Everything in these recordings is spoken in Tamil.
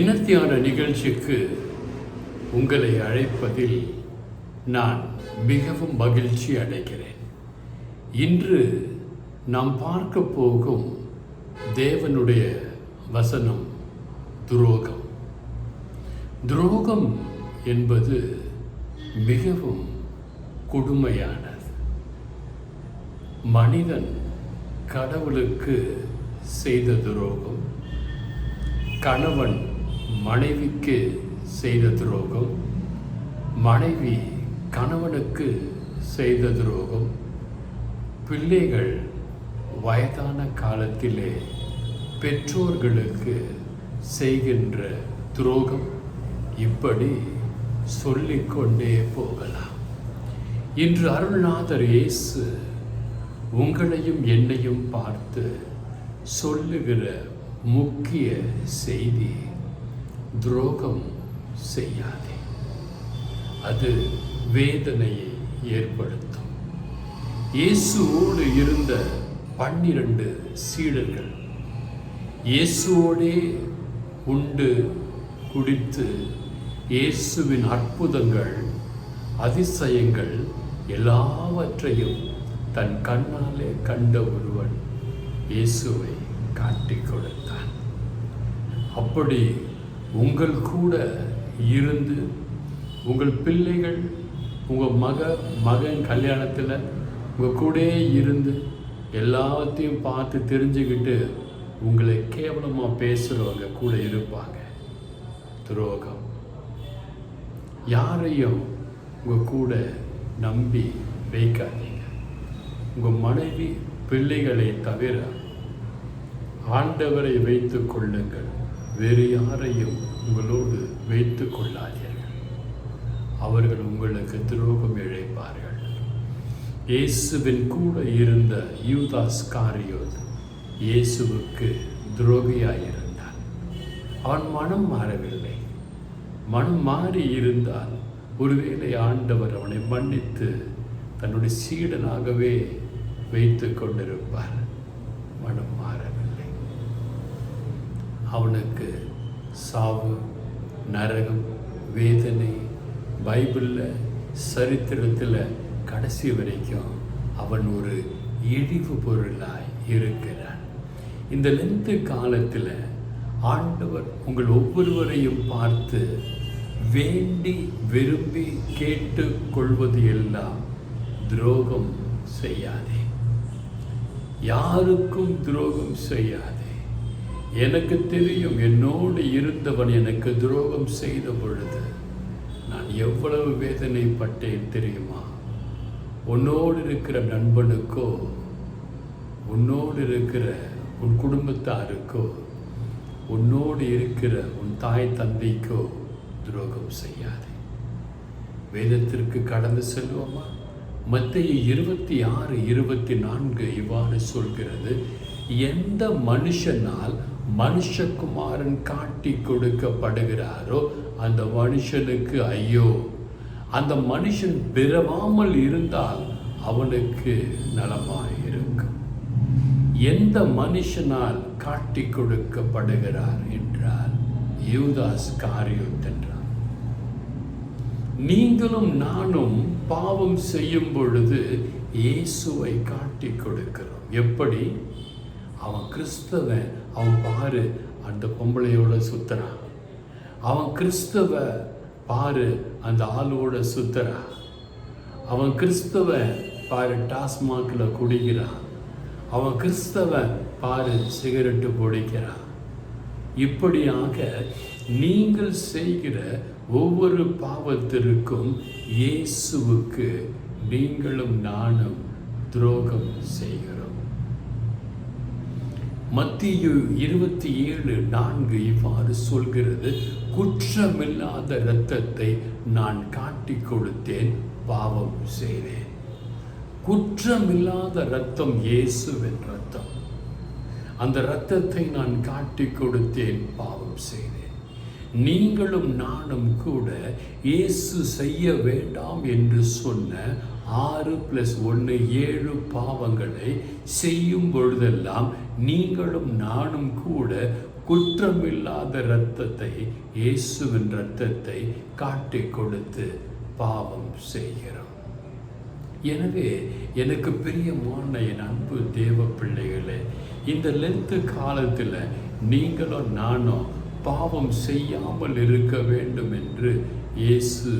இனத்தியான நிகழ்ச்சிக்கு உங்களை அழைப்பதில் நான் மிகவும் மகிழ்ச்சி அடைகிறேன். இன்று நாம் பார்க்க போகும் தேவனுடைய வசனம் துரோகம். துரோகம் என்பது மிகவும் கொடுமையானது. மனிதன் கடவுளுக்கு செய்த துரோகம் கணவன் மனைவிக்கு செய்த துரோகம் மனைவி கணவனுக்கு செய்த துரோகம் பிள்ளைகள் வயதான காலத்திலே பெற்றோர்களுக்கு செய்கின்ற துரோகம் இப்படி சொல்லிக்கொண்டே போகலாம். இன்று அருள்நாதர் இயேசு உங்களையும் என்னையும் பார்த்து சொல்லுகிற முக்கிய செய்தி துரோகம் செய்யாதே. அது வேதனையை ஏற்படுத்தும். இயேசுவோடு இருந்த பன்னிரண்டு சீடர்கள் இயேசுவோடே உண்டு குடித்து இயேசுவின் அற்புதங்கள் அதிசயங்கள் எல்லாவற்றையும் தன் கண்ணாலே கண்ட ஒருவன் இயேசுவை காட்டிக் கொடுத்தான். அப்படி உங்கள் கூட இருந்து உங்கள் பிள்ளைகள் உங்கள் மக மகன் கல்யாணத்தில் உங்கள் கூடயே இருந்து எல்லாத்தையும் பார்த்து தெரிஞ்சுக்கிட்டு உங்களை கேவலமாக பேசுகிறவங்க கூட இருப்பாங்க. துரோகம். யாரையும் உங்கள் கூட நம்பி வைக்காதீங்க. உங்கள் மனைவி பிள்ளைகளை தவிர ஆண்டவரை வைத்து கொள்ளுங்கள். வேறு யாரையும் உங்களோடு வைத்து கொள்ளாதீர்கள். அவர்கள் உங்களுக்கு துரோகம் இழைப்பார்கள். இயேசுவின் கூட இருந்த யூதாஸ் காரியோத் இயேசுவுக்கு துரோகியாயிருந்தான் அவன் மனம் மாறவில்லை. மனம் மாறி இருந்தால் ஒருவேளை ஆண்டவர் அவனை மன்னித்து தன்னுடைய சீடனாகவே வைத்து கொண்டிருப்பார். மனம் மாற அவனுக்கு சாவு நரகம் வேதனை பைபிளில் சரித்திரத்தில் கடைசி வரைக்கும் அவன் ஒரு இழிவு பொருளாய் இருக்கிறான். இந்த லென்த்து காலத்தில் ஆண்டவர் உங்கள் ஒவ்வொருவரையும் பார்த்து வேண்டி விரும்பி கேட்டு கொள்வது எல்லாம் துரோகம் செய்யாதே. யாருக்கும் துரோகம் செய்யாதே. எனக்கு தெரியும் என்னோடு இருந்தவன் எனக்கு துரோகம் செய்த பொழுது நான் எவ்வளவு வேதனைப்பட்டேன் தெரியுமா? உன்னோடு இருக்கிற நண்பனுக்கோ உன்னோடு இருக்கிற உன் குடும்பத்தாருக்கோ உன்னோடு இருக்கிற உன் தாய் தந்தைக்கோ துரோகம் செய்யாதே. வேதத்திற்கு கடந்து செல்வோமா? மத்திய இருபத்தி ஆறு இருபத்தி நான்கு இவ்வாறு சொல்கிறது எந்த மனுஷனால் மனுஷகுமாரன் காட்டி கொடுக்கப்படுகிறாரோ அந்த மனுஷனுக்கு ஐயோ. அந்த மனுஷன் பிறவாமல் இருந்தால் அவனுக்கு நலமாய் இருக்கும் எந்த மனுஷனால் காட்டி கொடுக்கப்படுகிறார் என்றால் யூதாஸ் காரியோத் என்றார். நீங்களும் நானும் பாவம் செய்யும் பொழுது இயேசுவை காட்டி கொடுக்கிறோம். எப்படி? அவன் கிறிஸ்தவன் அவன் பாரு அந்த பொம்பளையோட சுத்துறான் அவன் கிறிஸ்தவ பாரு அந்த ஆளோட சுத்துறான் அவன் கிறிஸ்தவ பாரு டாஸ்மாகில் குடிக்கிறான் அவன் கிறிஸ்தவ பாரு சிகரெட்டு பிடிக்கிறான் இப்படியாக நீங்கள் செய்கிற ஒவ்வொரு பாவத்திற்கும் இயேசுவுக்கு நீங்களும் நானும் துரோகம் செய்கிறோம். மத்திய இருபத்தி ஏழு நான்கு இவ்வாறு சொல்கிறது குற்றமில்லாத இரத்தத்தை நான் காட்டி கொடுத்தேன் பாவம் செய்தேன். குற்றமில்லாத இரத்தம் இயேசுவின் ரத்தம் அந்த இரத்தத்தை நான் காட்டி கொடுத்தேன் பாவம் செய்தேன். நீங்களும் நானும் கூட இயேசு செய்ய வேண்டாம் என்று சொன்ன ஆறு பிளஸ் ஒன்று ஏழு பாவங்களை செய்யும் பொழுதெல்லாம் நீங்களும் நானும் கூட குற்றமில்லாத இரத்தத்தை இயேசுவின் இரத்தத்தை காட்டி கொடுத்து பாவம் செய்கிறோம். எனவே எனக்கு பிரியமான என் அன்பு தேவ பிள்ளைகளே இந்த லென்த்து காலத்தில் நீங்களும் நானும் பாவம் செய்யாமல் இருக்க வேண்டும் என்று இயேசு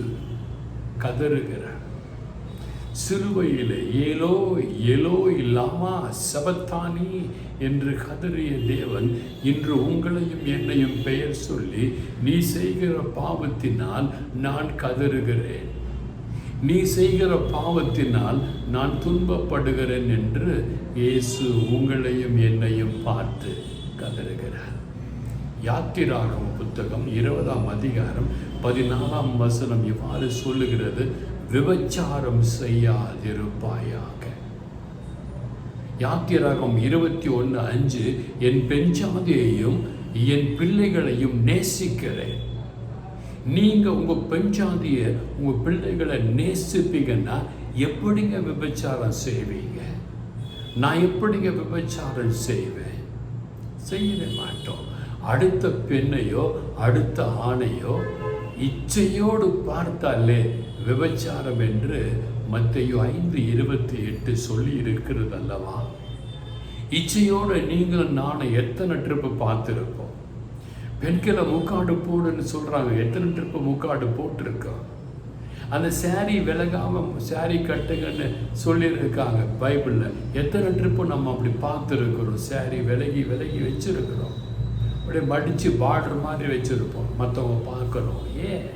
கதறுகிறார். சிலுவையில் ஏலோ எலோ இல்லாமா சபத்தானி என்று கதறிய தேவன் இன்று உங்களையும் என்னையும் பெயர் சொல்லி நீ செய்கிற பாவத்தினால் நான் கதறுகிறேன். நீ செய்கிற பாவத்தினால் நான் துன்பப்படுகிறேன் என்று இயேசு உங்களையும் என்னையும் பார்த்து கதறுகிறார். யாத்திராகம புத்தகம் இருபதாம் அதிகாரம் பதினாலாம் வசனம் இவ்வாறு சொல்லுகிறது விபச்சாரம் செய்யாதிருப்பாயாக. யாத்திராகம் இருபத்தி ஒன்று அஞ்சு என் பெஞ்சாதியையும் என் பிள்ளைகளையும் நேசிக்கிறேன். நீங்க உங்க பெஞ்சாதிய உங்க பிள்ளைகளை நேசிப்பீங்கன்னா எப்படிங்க விபச்சாரம் செய்வீங்க? நான் எப்படிங்க விபச்சாரம் செய்வேன்? செய்யவே மாட்டோம். அடுத்த பெண்ணையோ அடுத்த ஆணையோ இச்சையோடு பார்த்தாலே விபச்சாரம் என்று மத்தையோ ஐந்து இருபத்தி எட்டு சொல்லி இருக்கிறது அல்லவா இச்சையோடு நீங்களும் நானும் எத்தனை ட்ரிப்பு பார்த்துருப்போம்? பெண்களை முக்காடு போடுன்னு சொல்கிறாங்க எத்தனை ட்ரிப்பு முக்காடு போட்டிருக்கோம் அந்த சேரீ விலகாமல் சேரீ கட்டுங்கன்னு சொல்லியிருக்காங்க பைபிளில். எத்தனை ட்ரிப்பு நம்ம அப்படி பார்த்துருக்குறோம்? சேரீ விலகி விலகி வச்சுருக்குறோம். அப்படியே மடித்து பார்டர் மாதிரி வச்சுருப்போம். மற்றவங்க பார்க்கணும். ஏன்?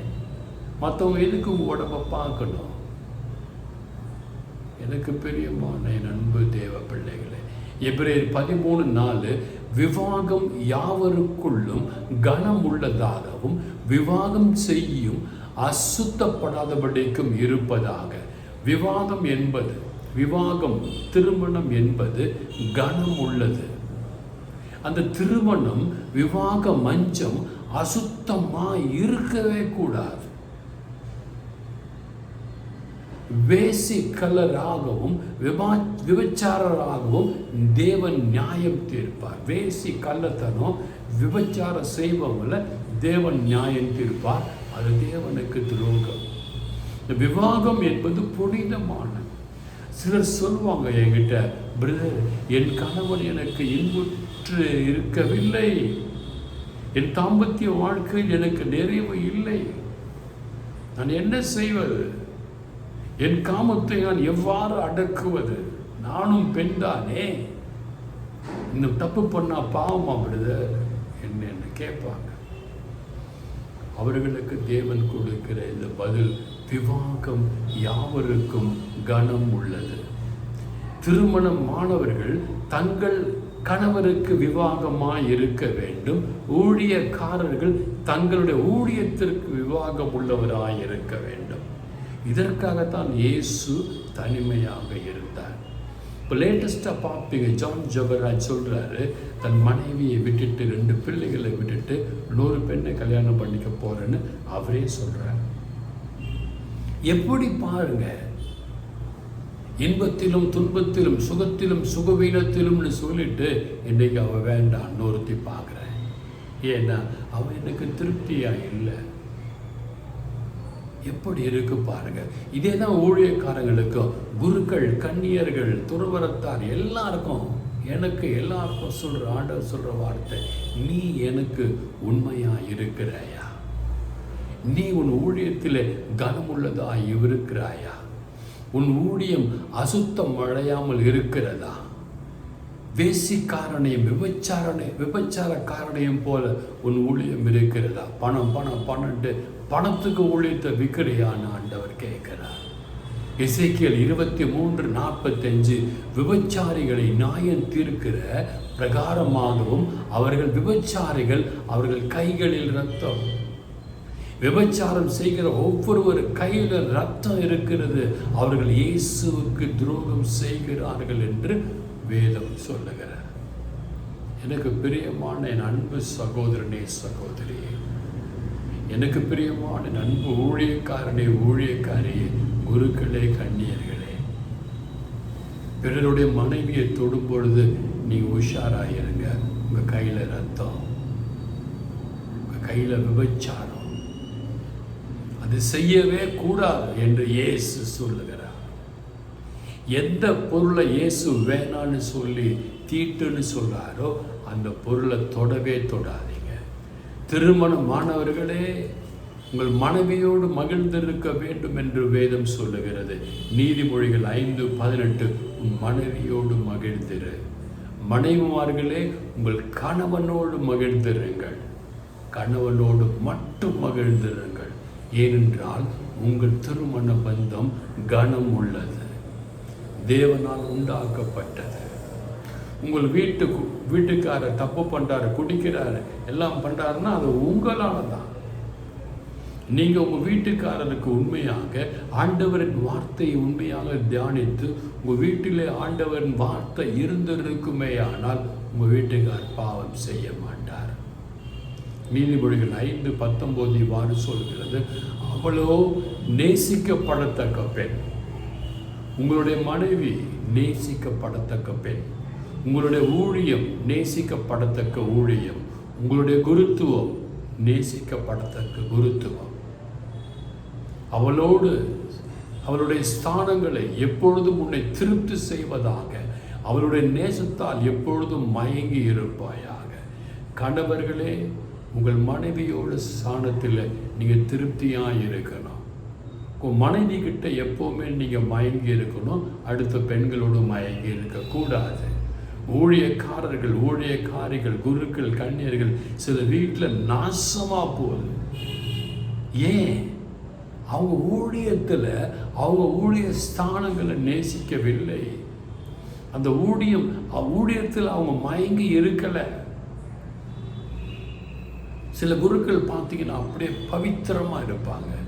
மற்றவங்க எதுக்கு உங்கள் உடம்ப பார்க்கணும்? எனக்கு பிரியமான என் அன்பு தேவ பிள்ளைகளே எப்ரேர் பதிமூணு நாலு விவாகம் யாவருக்குள்ளும் கனம் உள்ளதாகவும் விவாகம் செய்யும் அசுத்தப்படாதபடிக்கும் இருப்பதாக. விவாதம் என்பது விவாகம் திருமணம் என்பது கனம் உள்ளது. அந்த திருமணம் விவாக மஞ்சம் அசுத்தமா இருக்கவே கூடாது. வேசி கலராகவும் விபா விபச்சாரராகவும் தேவன் நியாயம் தீர்ப்பார். வேசி கள்ளத்தனம் விபச்சாரம் செய்பவங்கள தேவன் நியாயம் தீர்ப்பார். அது தேவனுக்கு துரோகம். இந்த விவாகம் என்பது புனிதமான சிலர் சொல்லுவாங்க என்கிட்ட பிரதர் என் கணவன் எனக்கு இன்புற்று இருக்கவில்லை. என் தாம்பத்திய வாழ்க்கையில் எனக்கு நிறைவு இல்லை. நான் என்ன செய்வது? என் காமத்தை நான் எவ்வாறு அடக்குவது? நானும் பெண்தானே? இந்த தப்பு பண்ணா பாவம் அப்படிதர் என்ன கேட்பாங்க. அவர்களுக்கு தேவன் கொடுக்கிற இந்த பதில் விவாகம் யாவருக்கும் கனம் உள்ளது. திருமணம் மாணவர்கள் தங்கள் கணவருக்கு விவாகமாய் இருக்க வேண்டும். ஊழியக்காரர்கள் தங்களுடைய ஊழியத்திற்கு விவாகம் உள்ளவராக இருக்க வேண்டும். இதற்காகத்தான் இயேசு தனிமையாக இருந்தார். இப்போ லேட்டஸ்ட்டாக பார்ப்பீங்க ஜான் ஜபராஜ் சொல்கிறாரு தன் மனைவியை விட்டுட்டு ரெண்டு பிள்ளைகளை விட்டுட்டு இன்னொரு பெண்ணை கல்யாணம் பண்ணிக்க போகிறேன்னு அவரே சொல்கிறார் எப்படி பாருங்க இன்பத்திலும் துன்பத்திலும் சுகத்திலும் சுகவீனத்திலும்னு சொல்லிட்டு இன்னைக்கு அவள் வேண்டாம் இன்னொருத்தி பார்க்குறேன் ஏன்னா அவன் எனக்கு திருப்தியாக இல்லை. எப்படி இருக்கு பாருங்க. இதே தான் ஊழியக்காரங்களுக்கும் குருக்கள் கன்னியர்கள் துறவரத்தார் எல்லாருக்கும் எனக்கு எல்லாருக்கும் சொல்ற ஆண்டவர் சொல்ற வார்த்தை நீ எனக்கு உண்மையா இருக்கிறாயா? நீ உன் ஊழியத்தில் கனமுள்ளதா இருக்கிறாயா? உன் ஊழியம் அசுத்தம் அடையாமல் இருக்கிறதா? வேசிக்காரனையும் விபச்சாரனை விபச்சாரக்காரனையும் போல உன் ஊழியம் இருக்கிறதா? பணம் பணம் பணம்ட்டு பணத்துக்கு உழைத்த விக்கிரையான ஆண்டவர் கேட்கிறார். இசைக்கியல் இருபத்தி மூன்று நாற்பத்தஞ்சு விபச்சாரிகளை நியாயம் தீர்க்கிற பிரகாரமாகவும் அவர்கள் விபச்சாரிகள் அவர்கள் கைகளில் ரத்தம். விபச்சாரம் செய்கிற ஒவ்வொருவர் கையில் ரத்தம் இருக்கிறது. அவர்கள் இயேசுவுக்கு துரோகம் செய்கிறார்கள் என்று வேதம் சொல்லுகிறார். எனக்கு பிரியமான என் அன்பு சகோதரனே சகோதரியே எனக்கு பிரியமான நண்பு ஊழியக்காரனே ஊழியக்காரியே குருக்களே கண்ணியர்களே பிறருடைய மனைவியை தொடும் பொழுது நீங்கள் உஷாராயிருங்க. உங்கள் கையில் ரத்தம் உங்கள் கையில் விபச்சாரம். அது செய்யவே கூடாது என்று இயேசு சொல்லுகிறார். எந்த பொருளை இயேசு வேணான்னு சொல்லி தீட்டுன்னு சொல்கிறாரோ அந்த பொருளை தொடவே தொடாது. திருமணமானவர்களே உங்கள் மனைவியோடு மகிழ்ந்திருக்க வேண்டும் என்று வேதம் சொல்லுகிறது. நீதிமொழிகள் ஐந்து பதினெட்டு உன் மனைவியோடு மகிழ்ந்திரு. மனைவிமார்களே உங்கள் கணவனோடு மகிழ்ந்திருங்கள். கணவனோடு மட்டும் மகிழ்ந்திருங்கள். ஏனென்றால் உங்கள் திருமண பந்தம் கனம் உள்ளது தேவனால் உண்டாக்கப்பட்டது. உங்கள் வீட்டுக்கு வீட்டுக்காரர் தப்பு பண்ணுறாரு குடிக்கிறாரு எல்லாம் பண்ணுறாருன்னா அது உங்களால் தான் நீங்கள் உங்கள் வீட்டுக்காரருக்கு உண்மையாக ஆண்டவரின் வார்த்தையை உண்மையாக தியானித்து உங்கள் வீட்டிலே ஆண்டவரின் வார்த்தை இருந்திருக்குமே ஆனால் உங்கள் வீட்டுக்கார் பாவம் செய்ய மாட்டார். நீதிமொழிகள் ஐந்து பத்தொம்போது இவ்வாறு சொல்கிறது அவ்வளோ நேசிக்கப்படத்தக்க பெண். உங்களுடைய மனைவி நேசிக்கப்படத்தக்க பெண். உங்களுடைய ஊழியம் நேசிக்கப்படத்தக்க ஊழியம். உங்களுடைய குருத்துவம் நேசிக்கப்படத்தக்க குருத்துவம். அவளோடு அவளுடைய ஸ்தானங்களை எப்பொழுதும் உன்னை திருப்தி செய்வதாக அவளுடைய நேசத்தால் எப்பொழுதும் மயங்கி இருப்பாயாக. கணவர்களே உங்கள் மனைவியோட ஸ்தானத்தில் நீங்கள் திருப்தியாக இருக்கணும். உங்கள் மனைவி கிட்ட எப்போவுமே நீங்கள் மயங்கி இருக்கணும். அடுத்த பெண்களோடு மயங்கி இருக்கக்கூடாது. ஊழியக்காரர்கள் ஊழியக்காரிகள் குருக்கள் கண்ணியர்கள் சில வீட்டில் நாசமாக போகுது. ஏன்? அவங்க ஊழியத்தில் அவங்க ஊழிய ஸ்தானங்களை நேசிக்கவில்லை. அந்த ஊழியம் ஊழியத்தில் அவங்க மயங்கி இருக்கலை. சில குருக்கள் பார்த்தீங்கன்னா அப்படியே பவித்திரமாக இருப்பாங்க.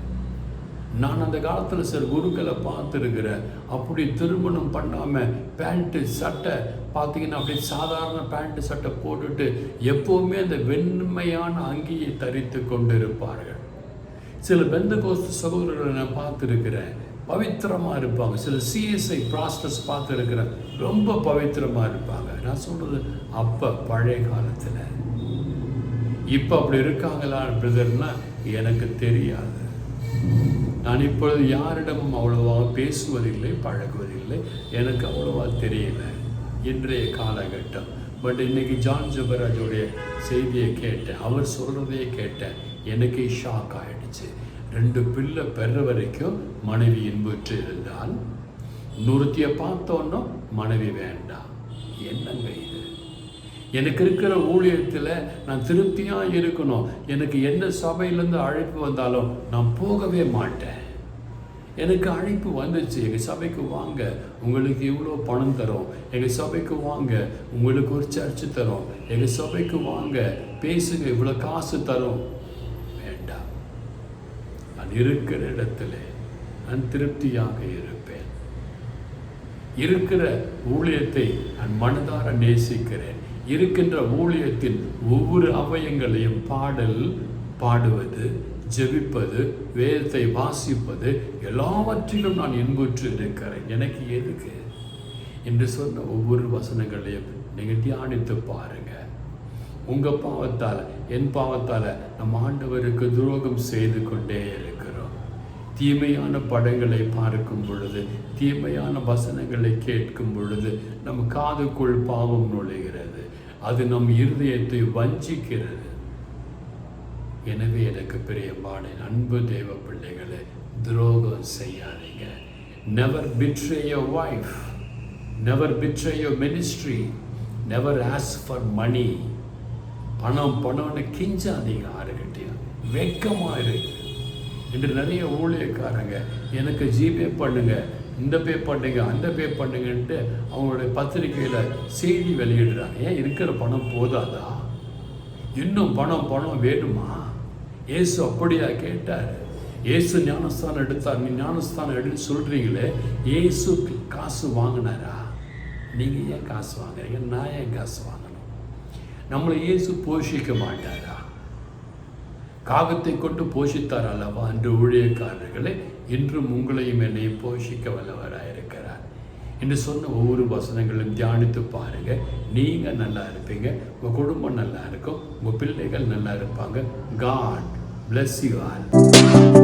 நான் அந்த காலத்தில் சில குருக்களை பார்த்துருக்கிறேன் அப்படி திருமணம் பண்ணாமல் பேண்ட்டு சட்டை பார்த்தீங்கன்னா அப்படியே சாதாரண பேண்ட்டு சட்டை போட்டுட்டு எப்போவுமே அந்த வெண்மையான அங்கியை தரித்து கொண்டு இருப்பார்கள் சில பெந்த கோஸ்து சகோதரர்களை நான் பார்த்துருக்கிறேன். பவித்திரமாக இருப்பாங்க. சில சிஎஸ்ஐ ப்ராஸ்டர்ஸ் பார்த்துருக்கிறேன். ரொம்ப பவித்திரமாக இருப்பாங்க. நான் சொல்கிறது அப்போ பழைய காலத்தில். இப்போ அப்படி இருக்காங்களா பிரதர்னா எனக்கு தெரியாது. நான் இப்பொழுது யாரிடமும் அவ்வளோவா பேசுவதில்லை பழகுவதில்லை? எனக்கு அவ்வளோவா தெரியல. இன்றைய காலகட்டம். பட் இன்னைக்கு ஜான் ஜபராஜோடைய செய்தியை கேட்டேன். அவர் சொல்கிறதையே கேட்டேன். எனக்கே ஷாக் ஆகிடுச்சு ரெண்டு பிள்ளை பெற வரைக்கும் மனைவி இன்புற்று இருந்தால் நூறுத்தியை பார்த்தோன்னோ மனைவி வேண்டாம். என்னங்க எனக்கு இருக்கிற ஊழியத்தில் நான் திருப்தியாக இருக்கணும். எனக்கு எந்த சபையிலேருந்து அழைப்பு வந்தாலும் நான் போகவே மாட்டேன். எனக்கு அழைப்பு வந்துச்சு. எங்கள் சபைக்கு வாங்க. உங்களுக்கு இவ்வளோ பணம் தரோம். எங்கள் சபைக்கு வாங்க. உங்களுக்கு ஒரு சர்ச்சு தரோம். எங்கள் சபைக்கு வாங்க. பேசுங்க. இவ்வளோ காசு தரும். வேண்டாம். நான் இருக்கிற இடத்துல நான் திருப்தியாக இருக்கேன் இருக்கிற ஊழியத்தை நான் மனதார நேசிக்கிறேன். இருக்கின்ற ஊழியத்தின் ஒவ்வொரு அவயங்களையும் பாடல் பாடுவது ஜெபிப்பது வேதத்தை வாசிப்பது எல்லாவற்றிலும் நான் இன்புற்று இருக்கிறேன். எனக்கு எதுக்கு? என்று சொன்ன ஒவ்வொரு வசனங்களையும் நீங்கள் தியானித்து பாருங்க. உங்கள் பாவத்தால் என் பாவத்தால் நம் ஆண்டவருக்கு துரோகம் செய்து கொண்டே இருக்கிறோம் தீமையான படங்களை பார்க்கும் பொழுது தீமையான வசனங்களை கேட்கும் பொழுது நம் காதுக்குள் பாவம் நுழைகிறது. அது நம் இருதயத்தை வஞ்சிக்கிறது. எனவே எனக்கு பிரியமான அன்பு தேவ பிள்ளைகளை துரோகம் செய்யாதீங்க. Never betray your wife never betray your ministry never ask for money பணம் பணம்னு கிஞ்சாதீங்க ஆறுகிட்டையும். வெக்கமாக இருக்கு இன்று நிறைய ஊழியக்காரங்க எனக்கு ஜிபே பண்ணுங்க இந்த பே பண்ணுங்க அந்த பே பண்ணுங்கன்ட்டு அவங்களுடைய பத்திரிகையில் செய்தி வெளியிடுறாங்க. ஏன் இருக்கிற பணம் போதாதா? இன்னும் பணம் பணம் வேணுமா? ஏசு அப்படியா கேட்டார். ஏசு ஞானஸ்தானம் எடுத்தார். நீ ஞானஸ்தானம் எடுன்னு சொல்கிறீங்களே ஏசு காசு வாங்கினாரா? நீங்கள் ஏன் காசு வாங்குறீங்க? நான் ஏன் காசு வாங்கணும்? நம்மளை இயேசு போஷிக்க மாட்டாரா? காகத்தை கொண்டு போஷித்தார் அல்லவா? அன்று ஊழியக்காரர்களை இன்றும் உங்களையும் என்னையும் போஷிக்க வல்லவராயிருக்கிறார் என்று சொன்ன ஒவ்வொரு வசனங்களும் தியானித்து பாருங்க. நீங்க நல்லா இருப்பீங்க உங்க குடும்பம் நல்லா இருக்கும் உங்க பிள்ளைகள் நல்லா இருப்பாங்க. God bless you all